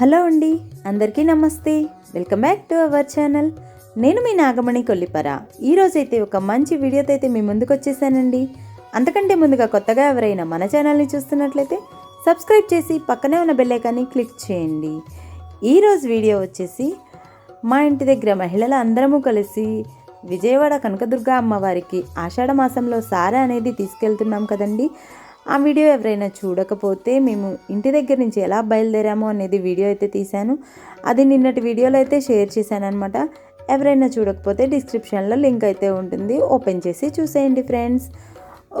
Hello అండి అందరికీ నమస్తే. Welcome back to our channel. నేను మీ నాగమణి కొల్లిపర. ఈరోజైతే ఒక మంచి వీడియోతో అయితే మీ ముందుకు వచ్చేసానండి. అంతకంటే ముందుగా కొత్తగా ఎవరైనా మన ఛానల్ని చూస్తున్నట్లయితే సబ్స్క్రైబ్ చేసి పక్కనే ఉన్న బెల్లైకాన్ని క్లిక్ చేయండి. ఈరోజు వీడియో వచ్చేసి మా ఇంటి దగ్గర మహిళలు అందరము కలిసి విజయవాడ కనకదుర్గ అమ్మవారికి ఆషాఢ మాసంలో సారా అనేది తీసుకెళ్తున్నాం కదండి. ఆ వీడియో ఎవరైనా చూడకపోతే మేము ఇంటి దగ్గర నుంచి ఎలా బయలుదేరామో అనేది వీడియో అయితే తీశాను. అది నిన్నటి వీడియోలో అయితే షేర్ చేశాను అనమాట ఎవరైనా చూడకపోతే డిస్క్రిప్షన్లో లింక్ అయితే ఉంటుంది. ఓపెన్ చేసి చూసేయండి ఫ్రెండ్స్.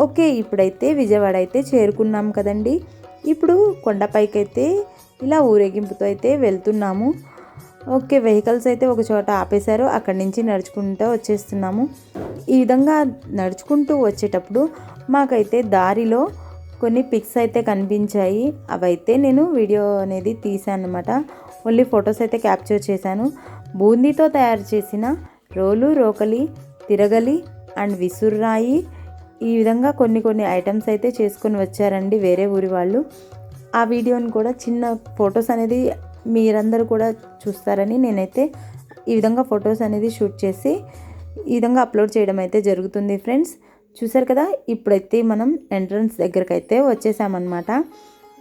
ఓకే ఇప్పుడైతే విజయవాడ అయితే చేరుకున్నాం కదండి. ఇప్పుడు కొండపైకి అయితే ఇలా ఊరేగింపుతో అయితే వెళ్తున్నాము. ఓకే వెహికల్స్ అయితే ఒక చోట ఆపేశారు. అక్కడి నుంచి నడుచుకుంటూ వచ్చేస్తున్నాము. ఈ విధంగా నడుచుకుంటూ వచ్చేటప్పుడు మాకైతే దారిలో కొన్ని పిక్స్ అయితే కనిపించాయి. అవైతే నేను వీడియో అనేది తీసాను అనమాట ఓన్లీ ఫొటోస్ అయితే క్యాప్చర్ చేశాను. బూందీతో తయారు చేసిన రోలు రోకలి తిరగలి అండ్ విసుర్రాయి ఈ విధంగా కొన్ని కొన్ని ఐటమ్స్ అయితే చేసుకొని వచ్చారండి వేరే ఊరి వాళ్ళు. ఆ వీడియోని కూడా చిన్న ఫొటోస్ అనేది మీరందరూ కూడా చూస్తారని నేనైతే ఈ విధంగా ఫొటోస్ అనేది షూట్ చేసి ఈ విధంగా అప్లోడ్ చేయడం అయితే జరుగుతుంది ఫ్రెండ్స్. చూసారు కదా ఇప్పుడైతే మనం ఎంట్రన్స్ దగ్గరకు అయితే వచ్చేసామన్నమాట.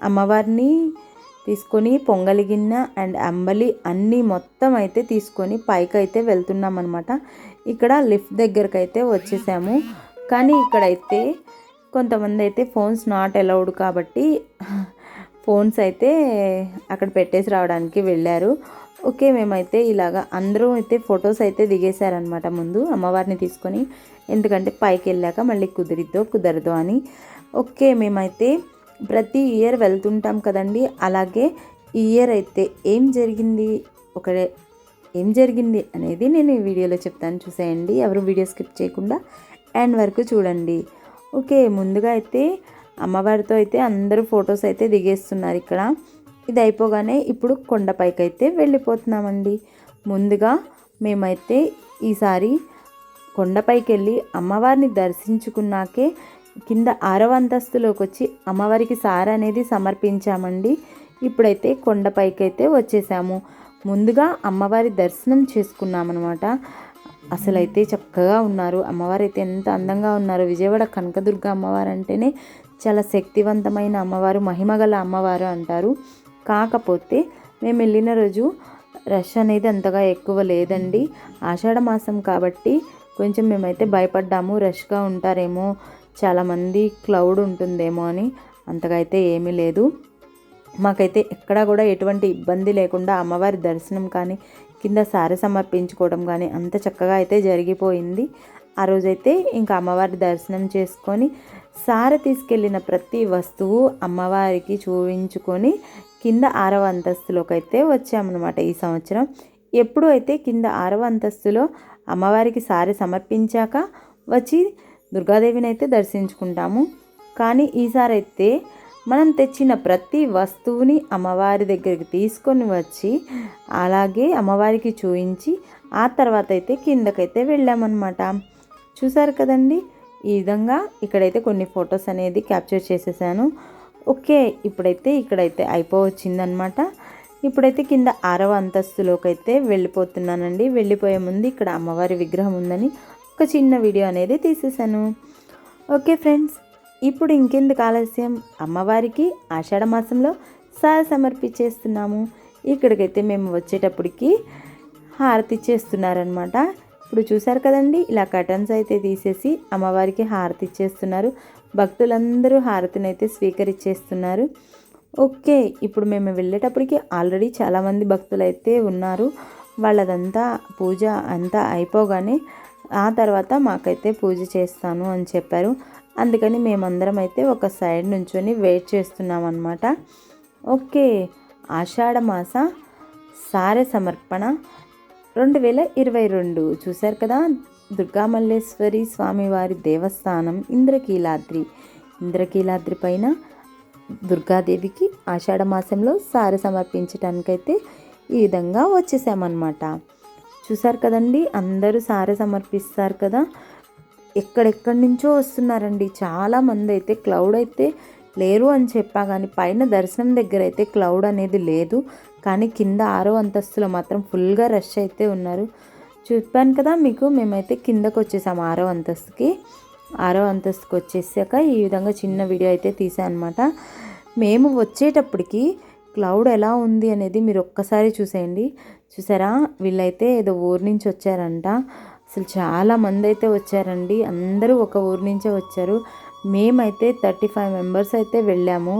అమ్మవారిని తీసుకొని పొంగలి గిన్నె అండ్ అంబలి అన్నీ మొత్తం అయితే తీసుకొని పైకి అయితే వెళ్తున్నాం అనమాట ఇక్కడ లిఫ్ట్ దగ్గరకు అయితే వచ్చేసాము. కానీ ఇక్కడైతే కొంతమంది అయితే ఫోన్స్ నాట్ అలౌడ్ కాబట్టి ఫోన్స్ అయితే అక్కడ పెట్టేసి రావడానికి వెళ్ళారు. ఓకే మేమైతే ఇలాగా అందరూ అయితే ఫొటోస్ అయితే దిగేశారనమాట ముందు అమ్మవారిని తీసుకొని. ఎందుకంటే పైకి వెళ్ళాక మళ్ళీ కుదిరిద్దో కుదరదో అని. ఓకే మేమైతే ప్రతి ఇయర్ వెళ్తుంటాం కదండి. అలాగే ఈ ఇయర్ అయితే ఏం జరిగింది ఒక ఏం జరిగింది అనేది నేను ఈ వీడియోలో చెప్తాను. చూసేయండి ఎవరు వీడియో స్కిప్ చేయకుండా ఎండ్ వరకు చూడండి. ఓకే ముందుగా అయితే అమ్మవారితో అయితే అందరూ ఫొటోస్ అయితే దిగేస్తున్నారు ఇక్కడ. ఇది అయిపోగానే ఇప్పుడు కొండపైకి అయితే వెళ్ళిపోతున్నామండి. ముందుగా మేమైతే ఈసారి కొండపైకి వెళ్ళి అమ్మవారిని దర్శించుకున్నాకే కింద ఆరవ అంతస్తులోకి వచ్చి అమ్మవారికి సార అనేది సమర్పించామండి. ఇప్పుడైతే కొండపైకి అయితే వచ్చేసాము. ముందుగా అమ్మవారి దర్శనం చేసుకున్నామన్నమాట. అసలైతే చక్కగా ఉన్నారు. అమ్మవారు అయితే ఎంత అందంగా ఉన్నారు. విజయవాడ కనకదుర్గ అమ్మవారు అంటేనే చాలా శక్తివంతమైన అమ్మవారు మహిమగల అమ్మవారు అంటారు. కాకపోతే మేము వెళ్ళిన రోజు రష్ అనేది అంతగా ఎక్కువ లేదండి. ఆషాఢ మాసం కాబట్టి కొంచెం మేమైతే భయపడ్డాము. రష్గా ఉంటారేమో చాలామంది క్లౌడ్ ఉంటుందేమో అని అంతగా అయితే ఏమీ లేదు. మాకైతే ఎక్కడా కూడా ఎటువంటి ఇబ్బంది లేకుండా అమ్మవారి దర్శనం కానీ కింద సారి సమర్పించుకోవడం కానీ అంత చక్కగా అయితే జరిగిపోయింది. ఆ రోజైతే ఇంకా అమ్మవారి దర్శనం చేసుకొని సార తీసుకెళ్ళిన ప్రతి వస్తువు అమ్మవారికి చూపించుకొని కింద ఆరవ అంతస్తులోకి అయితే వచ్చామన్నమాట ఈ సంవత్సరం. ఎప్పుడు అయితే కింద ఆరవ అంతస్తులో అమ్మవారికి సారి సమర్పించాక వచ్చి దుర్గాదేవిని అయితే దర్శించుకుంటాము. కానీ ఈసారి అయితే మనం తెచ్చిన ప్రతి వస్తువుని అమ్మవారి దగ్గరికి తీసుకొని వచ్చి అలాగే అమ్మవారికి చూయించి ఆ తర్వాత అయితే కిందకైతే వెళ్ళామన్నమాట. చూసారు కదండి? ఈ విధంగా ఇక్కడైతే కొన్ని ఫొటోస్ అనేది క్యాప్చర్ చేసేసాను. ఓకే ఇప్పుడైతే ఇక్కడైతే అయిపోవచ్చిందనమాట ఇప్పుడైతే కింద ఆరవ అంతస్తులోకి అయితే వెళ్ళిపోతున్నానండి. వెళ్ళిపోయే ముందు ఇక్కడ అమ్మవారి విగ్రహం ఉందని ఒక చిన్న వీడియో అనేది తీసేసాను ఓకే ఫ్రెండ్స్ ఇప్పుడు ఇంకెందుకు ఆలస్యం? అమ్మవారికి ఆషాఢ మాసంలో సాయ సమర్పించేస్తున్నాము. ఇక్కడికైతే మేము వచ్చేటప్పటికి హారతి చేస్తున్నారనమాట ఇప్పుడు చూసారు కదండి ఇలా కటన్స్ అయితే తీసేసి అమ్మవారికి హారతి ఇచ్చేస్తున్నారు. భక్తులందరూ హారతిని అయితే స్వీకరించేస్తున్నారు ఓకే ఇప్పుడు మేము వెళ్ళేటప్పటికి ఆల్రెడీ చాలామంది భక్తులు అయితే ఉన్నారు. వాళ్ళదంతా పూజ అంతా అయిపోగానే ఆ తర్వాత మాకైతే పూజ చేస్తాను అని చెప్పారు. అందుకని మేమందరం అయితే ఒక సైడ్ నుంచొని వెయిట్ చేస్తున్నాం అనమాట ఓకే ఆషాఢమాస మాస సారె సమర్పణ రెండు వేల ఇరవై రెండు. చూశారు కదా దుర్గామల్లేశ్వరి స్వామివారి దేవస్థానం ఇంద్రకీలాద్రి. ఇంద్రకీలాద్రి పైన దుర్గాదేవికి ఆషాఢ మాసంలో సారె సమర్పించడానికైతే ఈ విధంగా వచ్చేసామన్నమాట. చూసారు కదండి అందరూ సారె సమర్పిస్తారు కదా. ఎక్కడెక్కడి నుంచో వస్తున్నారండి. చాలామంది అయితే క్లౌడ్ అయితే లేరు అని చెప్పా కానీ పైన దర్శనం దగ్గర అయితే క్లౌడ్ అనేది లేదు. కానీ కింద ఆరో అంతస్తులో మాత్రం ఫుల్గా రష్ అయితే ఉన్నారు. చెప్పాను కదా మీకు మేమైతే కిందకు వచ్చేసాము ఆరో అంతస్తుకి. ఆరో అంతస్తుకి వచ్చేసాక ఈ విధంగా చిన్న వీడియో అయితే తీసాను అనమాట మేము వచ్చేటప్పటికి క్లౌడ్ ఎలా ఉంది అనేది మీరు ఒక్కసారి చూసేయండి. చూసారా? వీళ్ళైతే ఏదో ఊరు నుంచి వచ్చారంట. అసలు చాలా మంది అయితే వచ్చారండి. అందరూ ఒక ఊరు నుంచే వచ్చారు. మేమైతే థర్టీ ఫైవ్ మెంబర్స్ అయితే వెళ్ళాము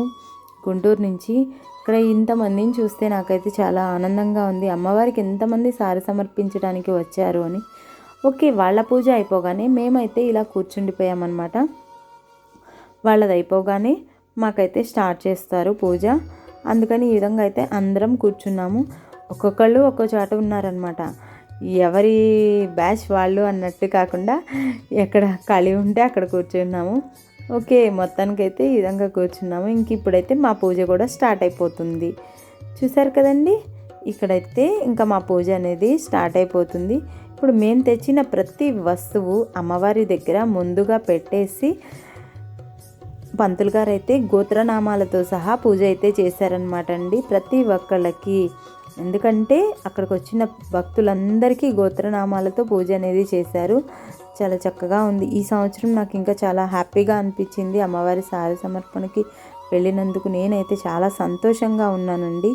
గుంటూరు నుంచి. ఇక్కడ ఇంతమందిని చూస్తే నాకైతే చాలా ఆనందంగా ఉంది. అమ్మవారికి ఎంతమంది సారి సమర్పించడానికి వచ్చారు అని. ఓకే వాళ్ళ పూజ అయిపోగానే మేమైతే ఇలా కూర్చుండిపోయామన్నమాట. వాళ్ళది అయిపోగానే మాకైతే స్టార్ట్ చేస్తారు పూజ. అందుకని ఈ విధంగా అయితే అందరం కూర్చున్నాము. ఒక్కొక్కళ్ళు ఒక్కో చోట ఉన్నారనమాట ఎవరి బ్యాచ్ వాళ్ళు అన్నట్టు కాకుండా ఎక్కడ ఖాళీ ఉంటే అక్కడ కూర్చున్నాము. ఓకే మొత్తానికైతే ఈ విధంగా కూర్చున్నాము. ఇంక ఇప్పుడైతే మా పూజ కూడా స్టార్ట్ అయిపోతుంది. చూసారు కదండి? ఇక్కడైతే ఇంకా మా పూజ అనేది స్టార్ట్ అయిపోతుంది. ఇప్పుడు మేము తెచ్చిన ప్రతి వస్తువు అమ్మవారి దగ్గర ముందుగా పెట్టేసి పంతులు గారు అయితే గోత్రనామాలతో సహా పూజ అయితే చేశారనమాట అండి ప్రతి ఒక్కళ్ళకి. ఎందుకంటే అక్కడికి వచ్చిన భక్తులందరికీ గోత్రనామాలతో పూజ అనేది చేశారు. చాలా చక్కగా ఉంది. ఈ సంవత్సరం నాకు ఇంకా చాలా హ్యాపీగా అనిపించింది. అమ్మవారి సారి సమర్పణకి వెళ్ళినందుకు నేనైతే చాలా సంతోషంగా ఉన్నానండి.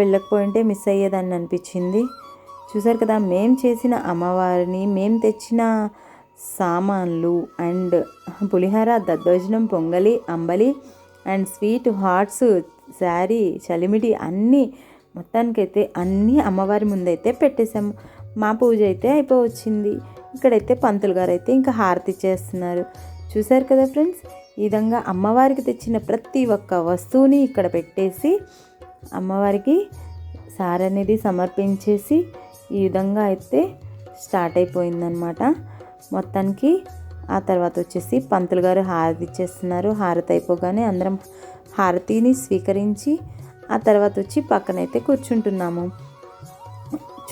వెళ్ళకపోయింటే మిస్ అయ్యేదాన్ని అనిపించింది. చూసారు కదా మేము చేసిన అమ్మవారిని మేము తెచ్చిన సామాన్లు అండ్ పులిహోర దద్దోజనం పొంగలి అంబలి అండ్ స్వీట్ హాట్స్ శారీ చలిమిడి అన్నీ మొత్తానికైతే అన్నీ అమ్మవారి ముందైతే పెట్టేశాము. మా పూజ అయితే అయిపోవచ్చింది. ఇక్కడైతే పంతులు గారు అయితే ఇంకా హారతి చేస్తున్నారు. చూశారు కదా ఫ్రెండ్స్? ఈ విధంగా అమ్మవారికి తెచ్చిన ప్రతి ఒక్క వస్తువుని ఇక్కడ పెట్టేసి అమ్మవారికి సార్ అనేది సమర్పించేసి ఈ విధంగా అయితే స్టార్ట్ అయిపోయిందనమాట మొత్తానికి ఆ తర్వాత వచ్చేసి పంతులు గారు హారతి ఇచ్చేస్తున్నారు హారతి అయిపోగానే అందరం హారతిని స్వీకరించి ఆ తర్వాత వచ్చి పక్కనైతే కూర్చుంటున్నాము.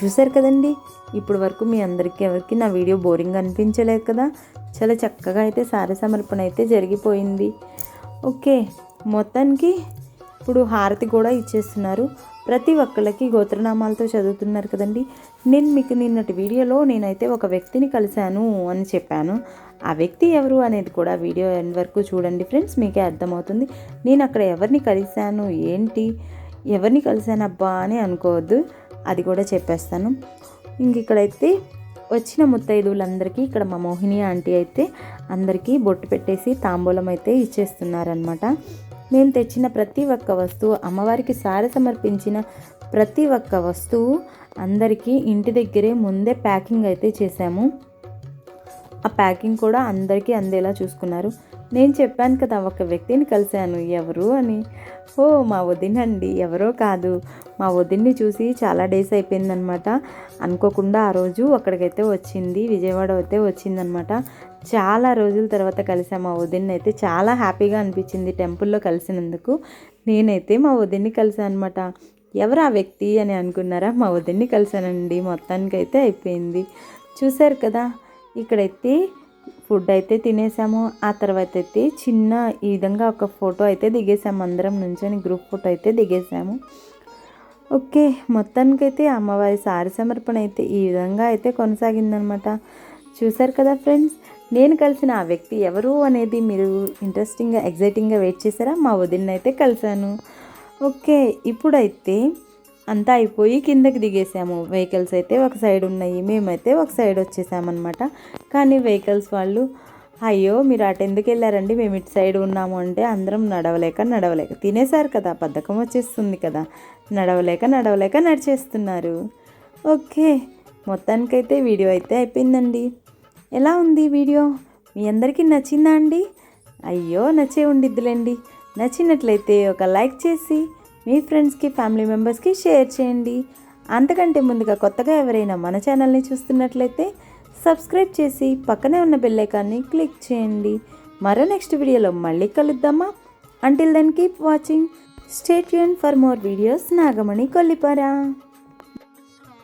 చూశారు కదండి? ఇప్పుడు వరకు మీ అందరికీ ఎవరికి నా వీడియో బోరింగ్ అనిపించలేదు కదా? చాలా చక్కగా అయితే సార సమర్పణ అయితే జరిగిపోయింది. ఓకే మొత్తానికి ఇప్పుడు హారతి కూడా ఇచ్చేస్తున్నారు. ప్రతి ఒక్కళ్ళకి గోత్రనామాలతో చదువుతున్నారు కదండి? నేను మీకు నిన్నటి వీడియోలో నేనైతే ఒక వ్యక్తిని కలిశాను అని చెప్పాను. ఆ వ్యక్తి ఎవరు అనేది కూడా వీడియో ఎండ్ వరకు చూడండి ఫ్రెండ్స్ మీకే అర్థమవుతుంది. నేను అక్కడ ఎవరిని కలిశాను ఏంటి? ఎవరిని కలిశాను అబ్బా అని అనుకోవద్దు. అది కూడా చెప్పేస్తాను. ఇంక ఇక్కడైతే వచ్చిన ముత్తైదువులందరికీ ఇక్కడ మా మోహిని ఆంటీ అయితే అందరికీ బొట్టు పెట్టేసి తాంబూలం అయితే ఇచ్చేస్తున్నారనమాట నేను తెచ్చిన ప్రతి ఒక్క వస్తువు అమ్మవారికి సారి సమర్పించిన ప్రతి ఒక్క వస్తువు అందరికీ ఇంటి దగ్గరే ముందే ప్యాకింగ్ అయితే చేశాము. ఆ ప్యాకింగ్ కూడా అందరికీ అందేలా చూసుకున్నారు. నేను చెప్పాను కదా ఒక వ్యక్తిని కలిశాను. ఎవరు అని. ఓ మా వదినండి ఎవరో కాదు. మా వదిన్ని చూసి చాలా డేస్ అయిపోయిందనమాట. అనుకోకుండా ఆ రోజు అక్కడికైతే వచ్చింది. విజయవాడ అయితే వచ్చిందనమాట. చాలా రోజుల తర్వాత కలిసాం మా వదిన్ని అయితే చాలా హ్యాపీగా అనిపించింది టెంపుల్లో కలిసినందుకు. నేనైతే మా వదిన్ని కలిసాను అనమాట ఎవరు ఆ వ్యక్తి అని అనుకున్నారా? మా వదిన్ని కలిసానండి మొత్తానికైతే అయిపోయింది. చూశారు కదా ఇక్కడైతే ఫుడ్ అయితే తినేసాము. ఆ తర్వాత అయితే చిన్న ఈ విధంగా ఒక ఫోటో అయితే దిగేసాము. అందరం నుంచొని గ్రూప్ ఫోటో అయితే దిగేసాము. ఓకే మొత్తానికైతే అమ్మవారి సారి సమర్పణ అయితే ఈ విధంగా అయితే కొనసాగిందనమాట. చూసారు కదా ఫ్రెండ్స్ నేను కలిసిన ఆ వ్యక్తి ఎవరు అనేది మీరు ఇంట్రెస్టింగ్గా ఎగ్జైటింగ్గా వెయిట్ చేశారా? మా వదిన అయితే కలిశాను. ఓకే ఇప్పుడైతే అంతా అయిపోయి కిందకి దిగేసాము. వెహికల్స్ అయితే ఒక సైడ్ ఉన్నాయి. మేమైతే ఒక సైడ్ వచ్చేసామన్నమాట. కానీ వెహికల్స్ వాళ్ళు అయ్యో మీరు అటు ఎందుకు వెళ్ళారండి? మేము ఇటు సైడ్ ఉన్నాము. అంటే అందరం నడవలేక నడవలేక తినేశారు కదా బద్ధకం వచ్చేస్తుంది కదా. నడవలేక నడవలేక నడిచేస్తున్నారు. ఓకే మొత్తానికైతే వీడియో అయితే అయిపోయిందండి. ఎలా ఉంది వీడియో? మీ అందరికీ నచ్చిందా అండి? అయ్యో నచ్చే ఉండిద్దులేండి. నచ్చినట్లయితే ఒక లైక్ చేసి మీ ఫ్రెండ్స్కి ఫ్యామిలీ మెంబర్స్కి షేర్ చేయండి. అంతకంటే ముందుగా కొత్తగా ఎవరైనా మన ఛానల్ని చూస్తున్నట్లయితే సబ్స్క్రైబ్ చేసి పక్కనే ఉన్న బెల్లైకాన్ని క్లిక్ చేయండి. మరో నెక్స్ట్ వీడియోలో మళ్ళీ కలుద్దామా? Until then keep watching stay Yoon for more videos Nagamani Kollipara.